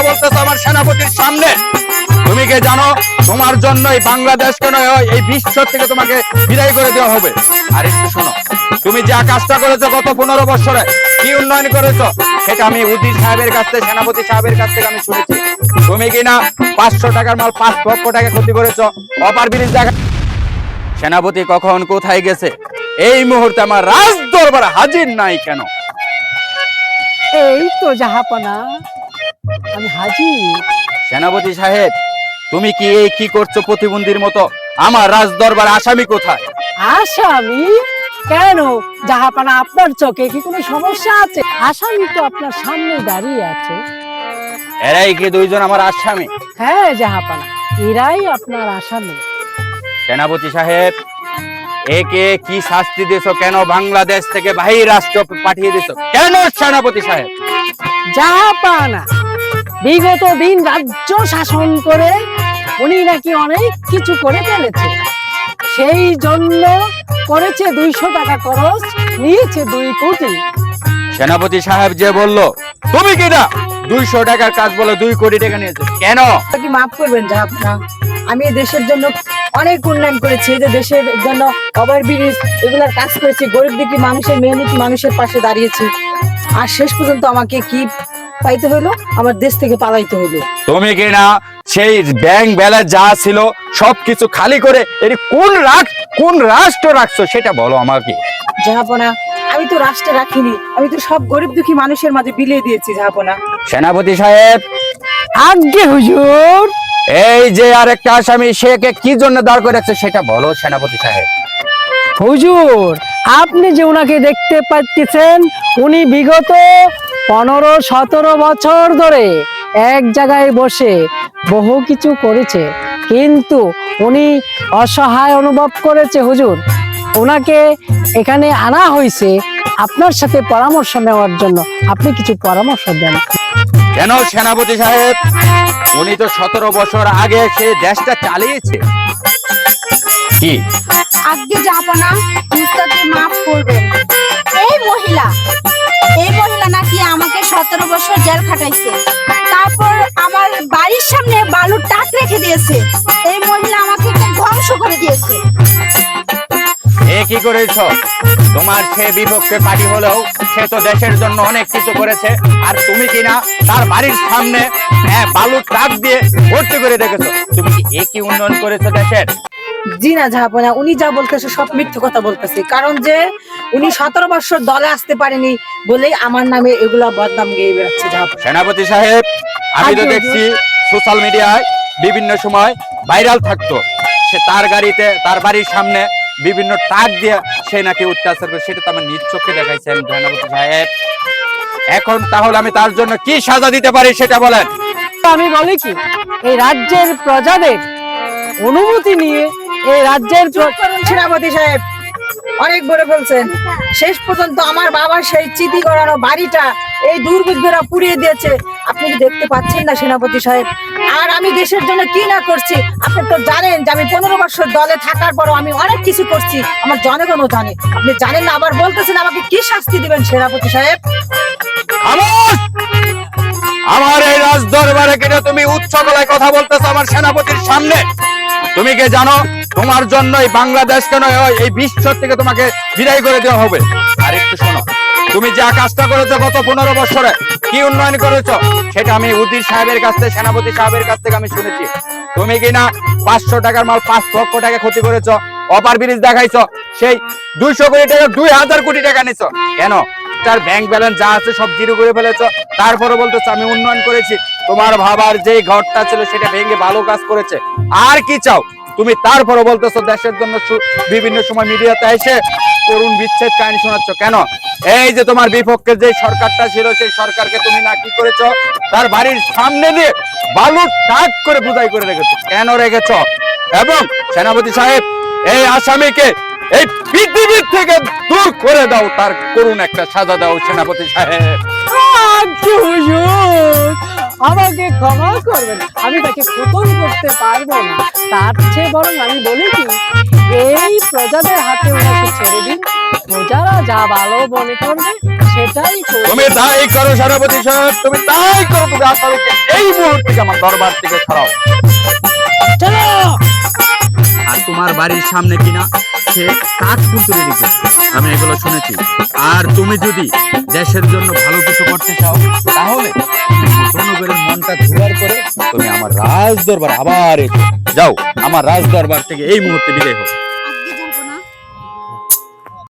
কথা বলতেছো আমার সেনাপতির সামনে? তুমি কি জানো, তোমার জন্যই বাংলাদেশকে নয় এই বিশ্ব থেকে তোমাকে বিদায় করে দেওয়া হবে? আর একটু শোনো, তুমি যা কাজটা করেছ গত পনেরো বছরে, কি উন্নয়ন করেছ, সেটা আমি উদ্দিন সাহেবের কাছ থেকে, সেনাপতি সাহেবের কাছ থেকে আমি শুনেছি। তুমি কি না পাঁচশো টাকার মাল পাঁচ লক্ষ টাকা ক্ষতি করেছ? অপার ব্রিজ দেখা সেনাপতি কখন কোথায় গেছে? এই মুহূর্তে আমার রাজ দরবার হাজির নাই কেন? এই তো জাহাপনা। আমি হাজি সেনাপতি সাহেব তুমি কি এই কি করছ প্রতিবন্ধীর মতো? আমার রাজ দরবার আসামি কোথায়? আসামি? কেন? জাহাপানা আপনার চোখে কি কোনো সমস্যা আছে? আসামি তো আপনার সামনে দাঁড়িয়ে আছে। এরাই কি দুইজন আমার আসামি? হ্যাঁ জাহাপানা এরাই আপনার আসামি। সেনাপতি সাহেব একে কি শাস্তি দিছো? কেন বাংলাদেশ থেকে বাহির রাষ্ট্র পাঠিয়ে দিছো? কেন সেনাপতি সাহেব? জাহাপানা বিগত দিন রাজ্য শাসন করে উনি নাকি অনেক কিছু করে ফেলেছে। সেই জন্য করেছে দুইশো টাকা খরচ নিয়েছে দুই কোটি। সেনাপতি সাহেব যে বলল তুমি কি না দুইশো টাকার কাজ বলে দুই কোটি টাকা নিয়েছো? কেন? কি মাফ করবেন জাহাপনা আমি এই দেশের জন্য অনেক উন্নয়ন করেছি যে দেশের জন্য ওভার ব্রিজ এগুলার কাজ করেছি গরিব দিকে মানুষের মেহনতি মানুষের পাশে দাঁড়িয়েছি। আর শেষ পর্যন্ত আমাকে কি পাইতে হলো আমার দেশ থেকে পালাইতে হলো তুমি কি না সেই ব্যাংক ব্যালেন্স যা ছিল সবকিছু খালি করে এর কোন রাখ কোন রাষ্ট্র রাখছো সেটা বলো আমাকে। জাহাপনা আমি তো রাষ্ট্রে রাখিনি আমি তো সব গরিব দুঃখী মানুষের মাঝে বিলিয়ে দিয়েছি জাহাপনা। সেনাপতি সাহেব। আজ্ঞে হুজুর। এই যে আরেকটা আসামি সেকে কি জন্য দাঁড় করে রাখছে সেটা বলো সেনাপতি সাহেব। হুজুর আপনি যে ওনাকে দেখতে পাচ্ছেন উনি বিগত পনেরো সতেরো বছর ধরে এক জায়গায় বসে বহু কিছু করেছে। কিন্তু উনি অসহায় অনুভব করেছে হুজুর। ওনাকে এখানে আনা হয়েছে আপনার সাথে পরামর্শ নেওয়ার জন্য। আপনি কিছু পরামর্শ দেন। কেন সেনাপতি সাহেব? উনি তো সতেরো বছর আগে সে দেশটা চালিয়েছে। কি? আজকে যাব না মাফ করবেন। এই মহিলা সতেরো বছর জেল খাটাইছে। তারপর আমার বাড়ির সামনে বালুর টাক রেখে দিয়েছে। এই মহিলা আমাকে ধ্বংস করে দিয়েছে। এ কি করেছ? তোমার সে বিপক্ষে পার্টি হলেও সে তো দেশের জন্য অনেক কিছু করেছে। আর তুমি কি না তার বাড়ির সামনে হ্যাঁ, বালুর ট্রাক দিয়ে ভর্তি করে রেখেছো তুমি কি এ কি উন্নয়ন করেছ দেশের? জি না জাহাপনা উনি যা বলতেছে সব মিথ্যে কথা বলতেছে। কারণ যে উনি সতেরো বছর দলে আসতে পারেনি বলেই আমার নামে এগুলা বদনাম গেয়ে বেড়াচ্ছে সেনাপতি সাহেব আমি তো দেখছি সোশ্যাল মিডিয়ায় বিভিন্ন সময় ভাইরাল থাকতো। সে তার গাড়িতে তার বাড়ির সামনে বিভিন্ন ট্রাক দিয়ে সে নাকি অত্যাচার করে সেটা তো আমার নিজ চোখে দেখাইছেন সেনাপতি সাহেব। এখন তাহলে আমি তার জন্য কি সাজা দিতে পারি সেটা বলেন। তো আমি বলি কি এই রাজ্যের প্রজাদের অনুমতি নিয়ে এই রাজ্যের সেনাপতি সাহেব। অনেক বড় বলছেন শেষ পর্যন্ত আমার বাবা সেই চিঠি করানো বাড়িটা এই দুর্বৃত্তরা পুড়িয়ে দিয়েছে। আপনি কি দেখতে পাচ্ছেন না, সেনাপতি সাহেব? আর আমি দেশের জন্য কি না করছি? আপনি তো জানেন যে আমি পনেরো বছর দলে থাকার পরও আমি অনেক কিছু করছি। আমার জনগণও জানে। আপনি জানেন না, আবার বলতেছেন আমাকে কি শাস্তি দিবেন, সেনাপতি সাহেব? আমার এই রাজ দরবারে কেটে তুমি উচ্চ গলায় কথা বলতেছো আমার সেনাপতির সামনে? তুমি কি জানো তোমার জন্যই বাংলাদেশকে নয় এই বিশ্ব থেকে তোমাকে বিদায় করে দেওয়া হবে? আর একটু শোনো, তুমি যা কাজটা করেছ গত পনেরো বছরে, কি উন্নয়ন করেছ, সেটা আমি উদ্দিন সাহেবের কাছ থেকে, সেনাপতি সাহেবের কাছ থেকে আমি শুনেছি। তুমি কি না পাঁচশো টাকার মাল পাঁচ লক্ষ টাকা ক্ষতি করেছ, অপার ব্রিজ দেখাইছো, সেই দুইশো কোটি টাকা, দুই হাজার কোটি টাকা নিছো। কেন? তার ব্যাংক ব্যালেন্স যা আছে সব জিরো করে ফেলেছো। তারপরে বলতেছো, আমি উন্নয়ন করেছি। তোমার ভাবার যে ঘরটা ছিল, সেটা ভেঙে ভালো কাজ করেছে। আর কি চাও? তুমি তারপরে বলতেছো দেশের জন্য বিভিন্ন সময় মিডিয়াতে এসে করুণ বিচ্ছেদ কাহিনী শোনাচ্ছ। কেন? এই যে তোমার বিপক্ষে যে সরকারটা ছিল, সেই সরকারকে তুমি না কি করেছ? তার বাড়ির সামনে দিয়ে বালু টাক করে বুঝাই করে রেখেছো। কেন রেখেছো? এবং সেনাপতি সাহেব, এই আসামিকে এই পৃথিবীর থেকে দূর করে দাও, তার করুণ একটা সাজা দাও সেনাপতি সাহেব। আমাকে ক্ষমা করবেন। আমি তাকে খতম করতে পারব না। তার চেয়ে বরং আমি বলি কি এই প্রজাদের হাতে ওনাকে ছেড়ে দিন। প্রজারা যা ভালো মনে করবে সেটাই তুমি তাই করো সেনাপতি সাহেব। তুমি তাই করো তুমি আসারুকে এই মুহূর্তে থেকে আমার দরবার থেকে সরাও। চলো! আর তোমার বাড়ির সামনে কিনা সে কাজ কুতুরে দিচ্ছে আমি এগুলো শুনেছি। আর তুমি যদি দেশের জন্য ভালো কিছু করতে চাও তাহলে রাজ দরবার আবার যাও। আমার রাজ দরবার থেকে এই মুহূর্তে বিদায় হোক।